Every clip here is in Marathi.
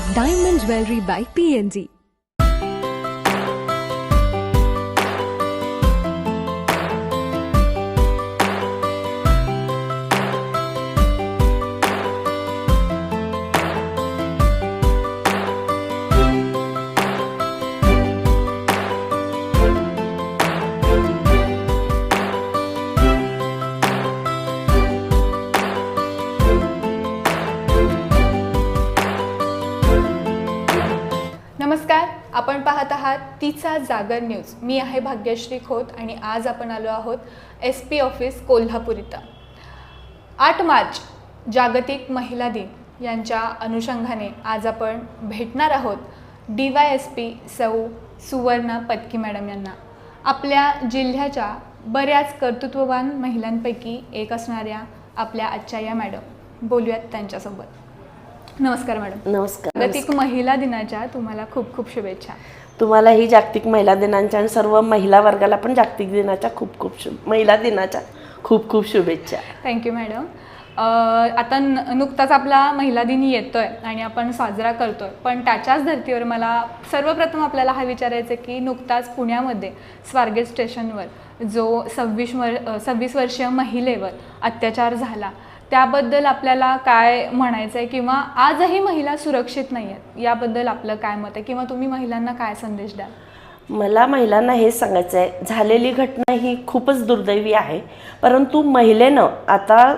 of diamond jewelry by PNG. नमस्कार आपण पाहत आहात तिचा जागर न्यूज. मी आहे भाग्यश्री खोत आणि आज आपण आलो आहोत एस पी ऑफिस कोल्हापूर इथं. आठ मार्च जागतिक महिला दिन. यांच्या अनुषंगाने आज आपण भेटणार आहोत डी वाय एस पी सौ सुवर्णा पत्की मॅडम यांना. आपल्या जिल्ह्याच्या बऱ्याच कर्तृत्ववान महिलांपैकी एक असणाऱ्या आपल्या आजच्या या मॅडम. बोलूयात त्यांच्यासोबत. नमस्कार मॅडम. नमस्कार. जागतिक महिला दिनाच्या तुम्हाला खूप खूप शुभेच्छा. तुम्हालाही जागतिक महिला दिनाच्या आणि सर्व महिला वर्गाला पण जागतिक दिनाच्या खूप खूप शुभ महिला दिनाच्या खूप खूप शुभेच्छा. थँक्यू मॅडम आता न नुकताच आपला महिला दिन येतोय आणि आपण साजरा करतोय. पण त्याच्याच धर्तीवर मला सर्वप्रथम आपल्याला हा विचारायचं आहे की नुकताच पुण्यामध्ये स्वारगेट स्टेशनवर जो सव्वीस वर सव्वीस वर्षीय महिलेवर अत्याचार झाला त्याबद्दल आपल्याला काय म्हणायचं आहे किंवा आजही महिला सुरक्षित नाही आहेत याबद्दल आपलं काय मत आहे? किंवा तुम्ही महिलांना काय संदेश द्याल? मला महिलांना हे सांगायचं आहे झालेली घटना ही खूपच दुर्दैवी आहे. परंतु महिलेनं आता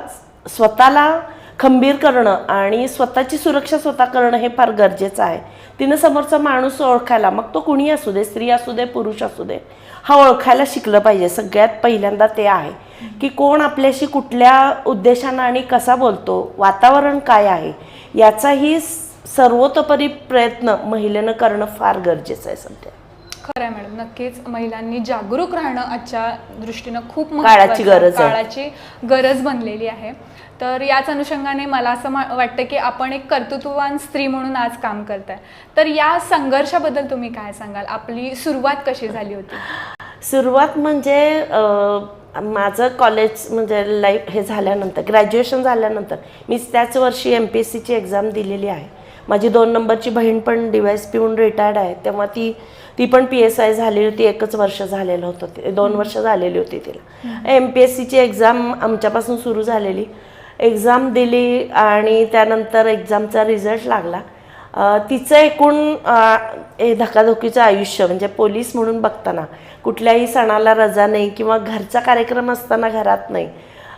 स्वतःला खंबीर करणं आणि स्वतःची सुरक्षा स्वतः करणं हे फार गरजेचं आहे. तिनं समोरचा माणूस ओळखायला मग तो कुणी असू दे स्त्री असू दे पुरुष असू दे हा ओळखायला शिकलं पाहिजे. सगळ्यात पहिल्यांदा ते आहे की कोण आपल्याशी कुठल्या उद्देशानं आणि कसा बोलतो वातावरण काय आहे याचाही सर्वतोपरी प्रयत्न महिलेनं करणं फार गरजेचं आहे सध्या. खरं आहे मॅडम नक्कीच महिलांनी जागरूक राहणं आजच्या दृष्टीनं खूप काळाची महत्त्वाचं- गरज आहे. काळाची गरज बनलेली आहे. तर याच अनुषंगाने मला असं मा- वाटतं की आपण एक कर्तृत्ववान स्त्री म्हणून आज काम करताय. तर या संघर्षाबद्दल तुम्ही काय सांगाल? आपली सुरुवात कशी झाली होती? सुरुवात म्हणजे अं, माझं कॉलेज म्हणजे लाईफ हे झाल्यानंतर ग्रॅज्युएशन झाल्यानंतर मी त्याच वर्षी एम पी एस सीची एक्झाम दिलेली आहे. माझी दोन नंबरची बहीण पण डी वाय एस पीहून रिटायर्ड आहे. तेव्हा ती ती पण पी एस आय झालेली होती. एकच वर्ष झालेलं होतं ते. दोन वर्ष झालेली होती तिला. एम पी एस सीची एक्झाम आमच्यापासून सुरू झालेली. एक्झाम दिली आणि त्यानंतर एक्झामचा रिझल्ट लागला. तिचं एकूण हे धकाधकीचं आयुष्य म्हणजे पोलीस म्हणून बघताना कुठल्याही सणाला रजा नाही किंवा घरचा कार्यक्रम असताना घरात नाही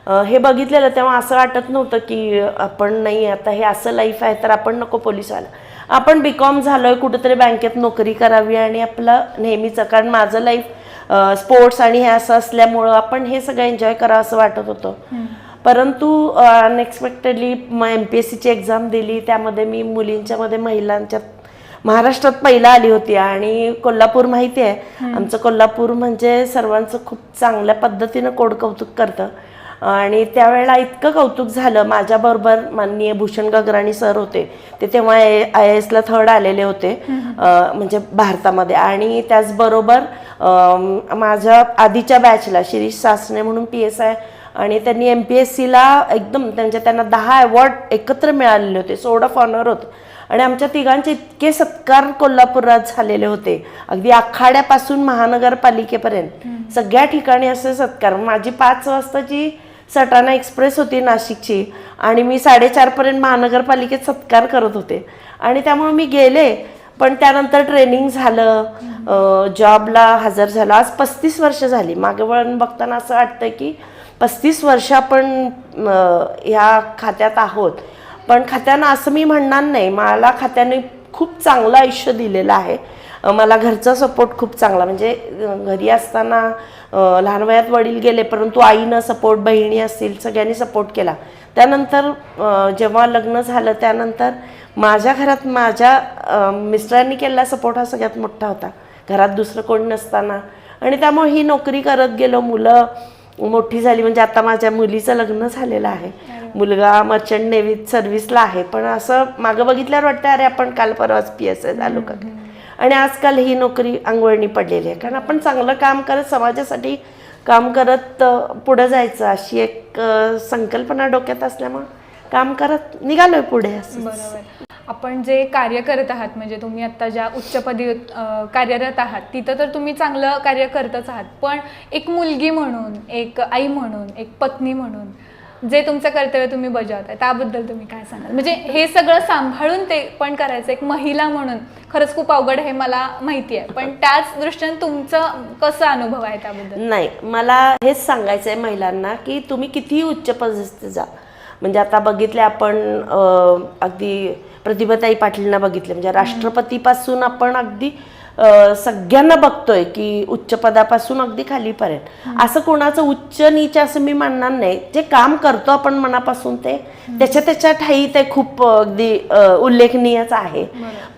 हे बघितलेलं तेव्हा असं वाटत नव्हतं की आपण नाही आता हे असं लाईफ आहे तर आपण नको पोलीस व्हायला आपण बी कॉम झालो आहे कुठंतरी बँकेत नोकरी करावी आणि आपलं नेहमीचं कारण माझं लाईफ स्पोर्ट्स आणि हे असं असल्यामुळं आपण हे सगळं एन्जॉय करावं असं वाटत होतं. परंतु अनएक्सपेक्टेडली मग एम पी एस सीची एक्झाम दिली. त्यामध्ये मी मुलींच्यामध्ये महिलांच्या महाराष्ट्रात पहिला आली होती आणि कोल्हापूर माहिती आहे. आमचं कोल्हापूर म्हणजे सर्वांचं खूप चांगल्या पद्धतीनं कोड कौतुक करतं. आणि त्यावेळेला इतकं कौतुक झालं. माझ्याबरोबर माननीय भूषण गगराणी सर होते. ते तेव्हा आय एसला थर्ड आलेले होते. म्हणजे भारतामध्ये. आणि त्याचबरोबर माझ्या आधीच्या बॅचला शिरीष सासणे म्हणून पी एस आय आणि त्यांनी एम पी एस सीला एकदम त्यांच्या त्यांना दहा अवॉर्ड एकत्र मिळालेले होते. सोड ऑफ ऑनर होतं. आणि आमच्या तिघांचे इतके सत्कार कोल्हापुरात झालेले होते. अगदी आखाड्यापासून महानगरपालिकेपर्यंत. सगळ्या ठिकाणी असे सत्कार. माझी पाच वाजताची सटाणा एक्सप्रेस होती नाशिकची. आणि मी साडेचारपर्यंत महानगरपालिकेत सत्कार करत होते. आणि त्यामुळे मी गेले. पण त्यानंतर ट्रेनिंग झालं. जॉबला हजर झालं. आज पस्तीस वर्ष झाली. मागे वळण बघताना असं वाटतं की पस्तीस वर्ष आपण ह्या खात्यात आहोत. पण खात्यानं असं मी म्हणणार नाही. मला खात्याने खूप चांगलं आयुष्य दिलेलं आहे. मला घरचा सपोर्ट खूप चांगला. म्हणजे घरी असताना लहान वयात वडील गेले परंतु आईनं सपोर्ट बहिणी असतील सगळ्यांनी सपोर्ट केला. त्यानंतर जेव्हा लग्न झालं त्यानंतर माझ्या घरात माझ्या मिस्टरांनी केलेला सपोर्ट हा सगळ्यात मोठा होता. घरात दुसरं कोण नसताना. आणि त्यामुळे ही नोकरी करत गेलो मुलं मोठी झाली. म्हणजे आता माझ्या मुलीचं लग्न झालेलं आहे. मुलगा मर्चंट नेव्हीत सर्व्हिसला आहे. पण असं मागं बघितल्यावर वाटतं अरे आपण काल परवाच पी एस आय झालो का? आणि आजकाल ही नोकरी अंगवळणी पडलेली आहे. कारण आपण चांगलं काम करत समाजासाठी काम करत पुढं जायचं अशी एक संकल्पना डोक्यात असल्यामुळं काम करत निघालोय पुढे असं. बरोबर. आपण जे कार्य करत आहात म्हणजे तुम्ही आत्ता ज्या उच्चपदी कार्यरत आहात तिथं तर तुम्ही चांगलं कार्य करतच आहात. पण एक मुलगी म्हणून एक आई म्हणून एक पत्नी म्हणून जे तुमचं कर्तव्य तुम्ही बजावताय त्याबद्दल तुम्ही काय सांगाल? म्हणजे हे सगळं सांभाळून ते पण करायचं एक महिला म्हणून. खरंच खूप अवघड हे मला माहिती आहे पण त्याच दृष्टीने तुमचं कसं अनुभव आहे त्याबद्दल? नाही मला हेच सांगायचं आहे महिलांना की तुम्ही कितीही उच्च पदस्थी जा. म्हणजे आता बघितले आपण अगदी प्रतिभाताई पाटीलना बघितले म्हणजे राष्ट्रपतीपासून आपण अगदी सगळ्यांना बघतोय की उच्च पदापासून अगदी खालीपर्यंत. असं कोणाचं उच्च नीच असं मी मानणार नाही. जे काम करतो आपण मनापासून ते. त्याच्या त्याच्या ठाई ते खूप अगदी उल्लेखनीयच आहे.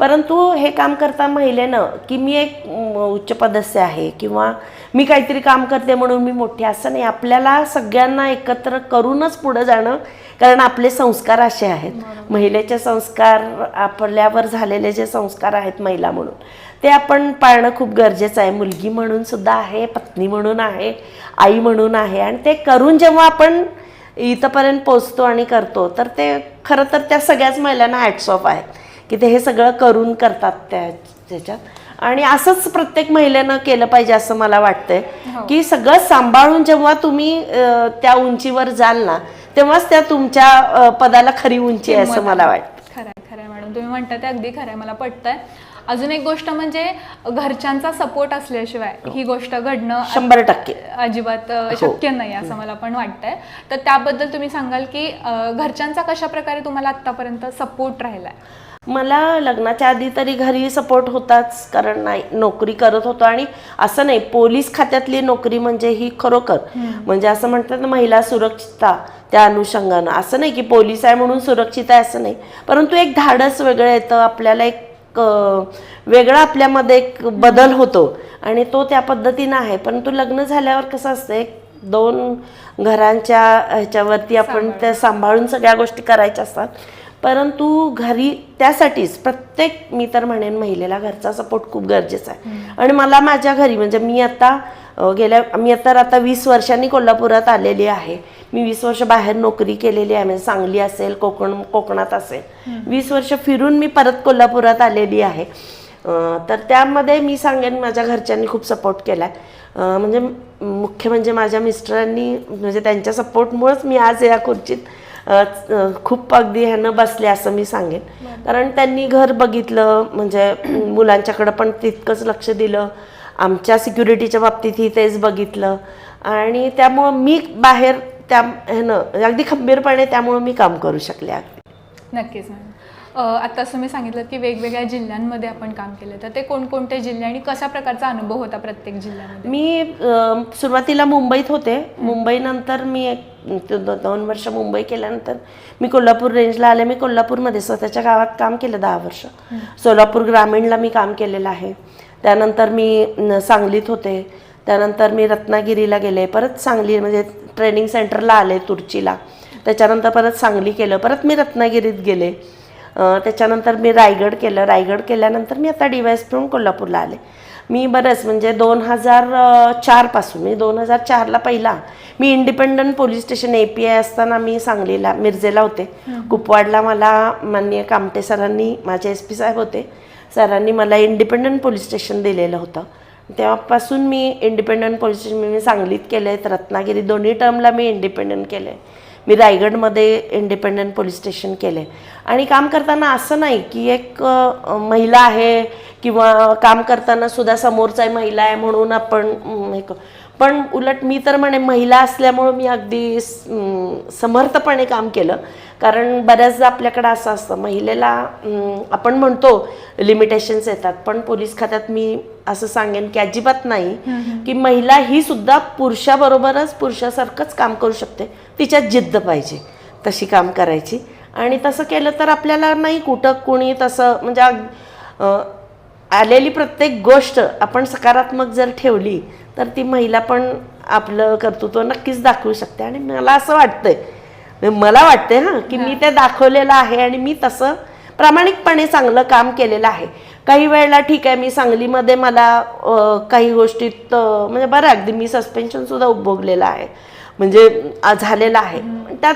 परंतु हे काम करता महिलेनं की मी एक उच्च पदस्य आहे किंवा मी काहीतरी काम करते म्हणून मी मोठी असं नाही. आपल्याला सगळ्यांना एकत्र करूनच पुढे जाणं कारण आपले संस्कार असे आहेत. महिलेचे संस्कार आपल्यावर झालेले जे संस्कार आहेत महिला म्हणून ते आपण पाळणं खूप गरजेचं आहे. मुलगी म्हणून सुद्धा आहे पत्नी म्हणून आहे आई म्हणून आहे. आणि ते करून जेव्हा आपण इथंपर्यंत पोचतो आणि करतो तर ते खरं तर त्या सगळ्याच महिलांना हॅट्स ऑफ आहे की ते हे सगळं करून करतात त्या त्याच्यात. आणि असंच प्रत्येक महिलेनं केलं पाहिजे असं मला वाटतंय की सगळं सांभाळून जेव्हा तुम्ही त्या उंचीवर जाल ना तेव्हाच त्या तुमच्या पदाला खरी उंची आहे असं मला वाटतं. खरं खरं मॅडम. तुम्ही म्हणता ते अगदी खरं मला पटतंय. अजून एक गोष्ट म्हणजे घरच्यांचा सपोर्ट असल्याशिवाय ही. गोष्ट घडणं शंभर टक्के. अजिबात अ, शक्य नाही असं मला पण वाटतंय. तर त्याबद्दल तुम्ही सांगाल की घरच्यांचा कशा प्रकारे तुम्हाला आतापर्यंत सपोर्ट राहिलाय? मला लग्नाच्या आधी तरी घरी सपोर्ट होताच कारण नाही नोकरी करत होतो आणि असं नाही पोलीस खात्यातली नोकरी म्हणजे ही खरोखर. म्हणजे असं म्हणतात ना महिला सुरक्षितता त्या अनुषंगानं. असं नाही की पोलीस आहे म्हणून सुरक्षित आहे असं नाही. परंतु एक धाडस वेगळं येतं आपल्याला एक अं, वेगळा आपल्यामध्ये एक बदल होतो. आणि तो त्या पद्धतीनं आहे. परंतु लग्न झाल्यावर कसं असतं दोन घरांच्या ह्याच्यावरती आपण त्या सांभाळून सगळ्या गोष्टी करायच्या असतात. परंतु घरी त्यासाठीच प्रत्येक मी तर म्हणेन महिलेला घरचा सपोर्ट खूप गरजेचा आहे. आणि मला माझ्या घरी म्हणजे मी आता गेल्या मी आता आता वीस वर्षांनी कोल्हापुरात आलेली आहे. मी वीस वर्ष बाहेर नोकरी केलेली आहे म्हणजे सांगली असेल कोकण कोकणात असेल. वीस वर्ष फिरून मी परत कोल्हापुरात आलेली आहे. तर त्यामध्ये मी सांगेन माझ्या घरच्यांनी खूप सपोर्ट केला आहे म्हणजे मुख्य म्हणजे माझ्या मिस्टरांनी म्हणजे त्यांच्या सपोर्टमुळेच मी आज या खुर्चीत खूप अगदी ह्यानं बसले असं मी सांगेन. कारण त्यांनी घर बघितलं म्हणजे मुलांच्याकडं पण तितकंच लक्ष दिलं. आमच्या सिक्युरिटीच्या बाबतीतही तेच बघितलं. आणि त्यामुळं मी बाहेर त्या ह्यानं अगदी खंबीरपणे त्यामुळं मी काम करू शकले अगदी नक्कीच आता असं मी सांगितलं की वेगवेगळ्या जिल्ह्यांमध्ये आपण काम केलं तर ते कोणकोणते जिल्हे आणि कशा प्रकारचा अनुभव होता प्रत्येक जिल्ह्यामध्ये? मी अ, सुरुवातीला मुंबईत होते. मुंबईनंतर मी एक दो- दो- दोन वर्ष मुंबई केल्यानंतर मी कोल्हापूर रेंजला आले. मी कोल्हापूरमध्ये स्वतःच्या गावात काम केलं दहा वर्ष. सोलापूर ग्रामीणला मी काम केलेलं आहे. त्यानंतर मी न, सांगलीत होते. त्यानंतर मी रत्नागिरीला गेले. परत सांगली म्हणजे ट्रेनिंग सेंटरला आले तुर्चीला. त्याच्यानंतर परत सांगली केलं. परत मी रत्नागिरीत गेले. त्याच्यानंतर मी रायगड केलं. रायगड केल्यानंतर मी आता डी वाय एस म्हणून कोल्हापूरला आले. मी बरंच म्हणजे दोन हजार चारपासून मी दोन हजार चारला पहिला. मी independent police station A P I असताना मी सांगलीला मिरजेला होते. कुपवाडला मला माननीय कामटे सरांनी माझे एस पी साहेब होते. सरांनी मला इंडिपेंडंट पोलीस स्टेशन दिलेलं होतं. तेव्हापासून मी इंडिपेंडंट पोलीस स्टेशन मी सांगलीत केले आहेत रत्नागिरी दोन्ही टर्मला मी इंडिपेंडंट केले मी रायगडमध्ये इंडिपेंडंट पोलीस स्टेशन केले आणि काम करताना असं नाही की एक महिला आहे किंवा काम करताना सुद्धा समोरचा महिला आहे म्हणून आपण हे पण उलट मी तर म्हणे महिला असल्यामुळं मी अगदी समर्थपणे काम केलं. कारण बऱ्याचदा आपल्याकडं असं असतं महिलेला आपण म्हणतो लिमिटेशन्स येतात पण पोलीस खात्यात मी असं सांगेन की अजिबात नाही की महिला ही सुद्धा पुरुषाबरोबरच पुरुषासारखंच काम करू शकते. तिच्यात जिद्द पाहिजे तशी काम करायची. आणि तसं केलं तर आपल्याला नाही कुठं कुणी तसं म्हणजे आलेली प्रत्येक गोष्ट आपण सकारात्मक जर ठेवली तर ती महिला पण आपलं कर्तृत्व नक्कीच दाखवू शकते. आणि मला असं वाटतंय मला वाटतंय हां की मी ते दाखवलेलं आहे आणि मी तसं प्रामाणिकपणे चांगलं काम केलेलं आहे. काही वेळेला ठीक आहे मी सांगलीमध्ये मला काही गोष्टीत म्हणजे बरं अगदी मी सस्पेन्शनसुद्धा उपभोगलेलं आहे. म्हणजे झालेलं आहे. त्यात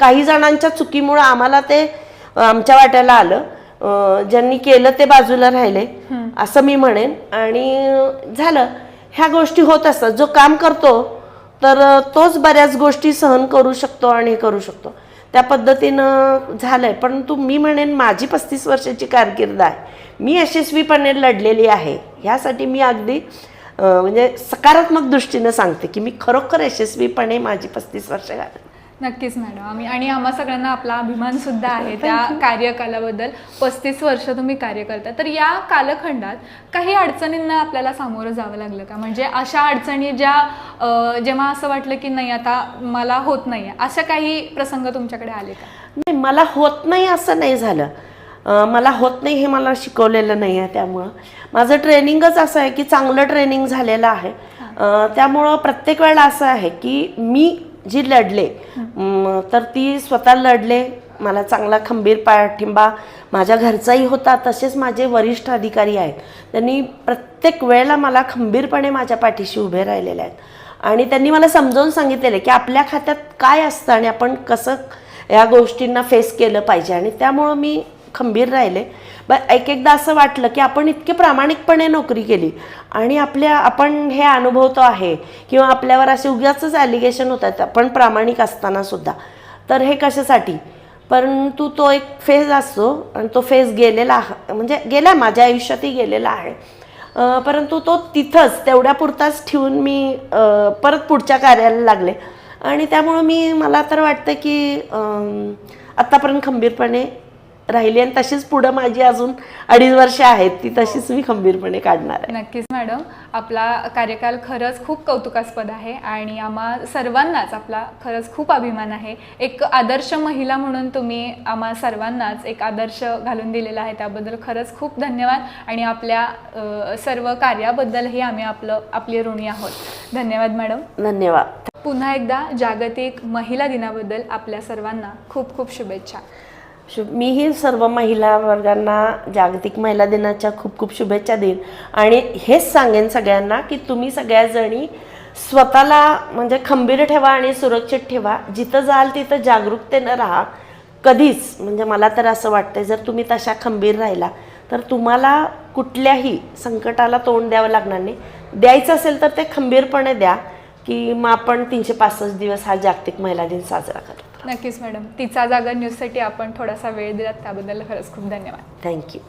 काही जणांच्या चुकीमुळं आम्हाला ते आमच्या वाट्याला आलं. ज्यांनी केलं ते बाजूला राहिले. असं मी म्हणेन. आणि झालं. ह्या गोष्टी होत असतात. जो काम करतो तर तोच बऱ्याच गोष्टी सहन करू शकतो आणि हे करू शकतो. त्या पद्धतीनं झालंय. परंतु मी म्हणेन माझी पस्तीस वर्षाची कारकीर्द आहे. मी यशस्वीपणे लढलेली आहे. ह्यासाठी मी अगदी म्हणजे सकारात्मक दृष्टीनं सांगते की मी खरोखर यशस्वीपणे माझी पस्तीस वर्ष घालते नक्कीच मॅडम. आम्ही आणि आम्हा सगळ्यांना आपला अभिमान सुद्धा आहे. त्या कार्यकालाबद्दल पस्तीस वर्ष तुम्ही कार्य करता. तर या कालखंडात काही अडचणींना आपल्याला सामोरं जावं लागलं का? म्हणजे अशा अडचणी ज्या जेव्हा असं वाटलं की नाही आता मला होत नाही अशा काही प्रसंग तुमच्याकडे आले का? नाही मला होत नाही असं नाही झालं. मला होत नाही हे मला शिकवलेलं नाही आहे त्यामुळं. माझं ट्रेनिंगच असं आहे की चांगलं ट्रेनिंग झालेलं आहे. त्यामुळं प्रत्येक वेळेला असं आहे की मी जी लढले तर ती स्वतः लढले मला चांगला खंबीर पाठिंबा माझ्या घरचाही होता तसेच माझे वरिष्ठ अधिकारी आहेत. त्यांनी प्रत्येक वेळेला मला खंबीरपणे माझ्या पाठीशी उभे राहिलेले आहेत. आणि त्यांनी मला समजावून सांगितलेलं आहे की आपल्या खात्यात काय असतं आणि आपण कसं या गोष्टींना फेस केलं पाहिजे. आणि त्यामुळं मी खंबीर राहिले. ब एक एकदा असं वाटलं की आपण इतके प्रामाणिकपणे नोकरी केली आणि आपल्या आपण हे अनुभवतो आहे किंवा आपल्यावर असे उग्याचंच ॲलिगेशन होत आहेत आपण प्रामाणिक असताना सुद्धा. तर हे कशासाठी? परंतु तो एक फेज असतो आणि तो फेज गेलेला म्हणजे गेला माझ्या आयुष्यातही गेलेला आहे. परंतु तो तिथंच तेवढ्यापुरताच ठेवून मी परत पुढच्या कार्याला लागले. आणि त्यामुळं मी मला तर वाटतं की आत्तापर्यंत खंबीरपणे राहिली आणि तशीच पुढं माझी अजून अडीच वर्ष आहेत. ती तशीच मी खंबीरपणे काढणार आहे. नक्कीच मॅडम. आपला कार्यकाल खरंच खूप कौतुकास्पद आहे आणि आम्हा सर्वांनाच आपला खरंच खूप अभिमान आहे. एक आदर्श महिला म्हणून तुम्ही आम्हा सर्वांनाच एक आदर्श घालून दिलेला आहे. त्याबद्दल खरंच खूप धन्यवाद आणि आपल्या सर्व कार्याबद्दलही आम्ही आपलं आपली ऋणी आहोत. धन्यवाद मॅडम. धन्यवाद. पुन्हा एकदा जागतिक महिला दिनाबद्दल आपल्या सर्वांना खूप खूप शुभेच्छा. शु मीही सर्व महिला वर्गांना जागतिक महिला दिनाच्या खूप खूप शुभेच्छा देईन. आणि हेच सांगेन सगळ्यांना की तुम्ही सगळ्याजणी स्वतःला म्हणजे खंबीर ठेवा आणि सुरक्षित ठेवा. जिथं जाल तिथं जागरूकतेनं राहा. कधीच म्हणजे मला तर असं वाटतं जर तुम्ही तशा खंबीर राहिला तर तुम्हाला कुठल्याही संकटाला तोंड द्यावं लागणार नाही. द्यायचं असेल तर ते खंबीरपणे द्या की मग आपण तीनशे पासष्ट दिवस हा जागतिक महिला दिन साजरा नक्कीच मॅडम. तिचा जागा न्यूजसाठी आपण थोडासा वेळ दिलात त्याबद्दल खरंच खूप धन्यवाद. थँक्यू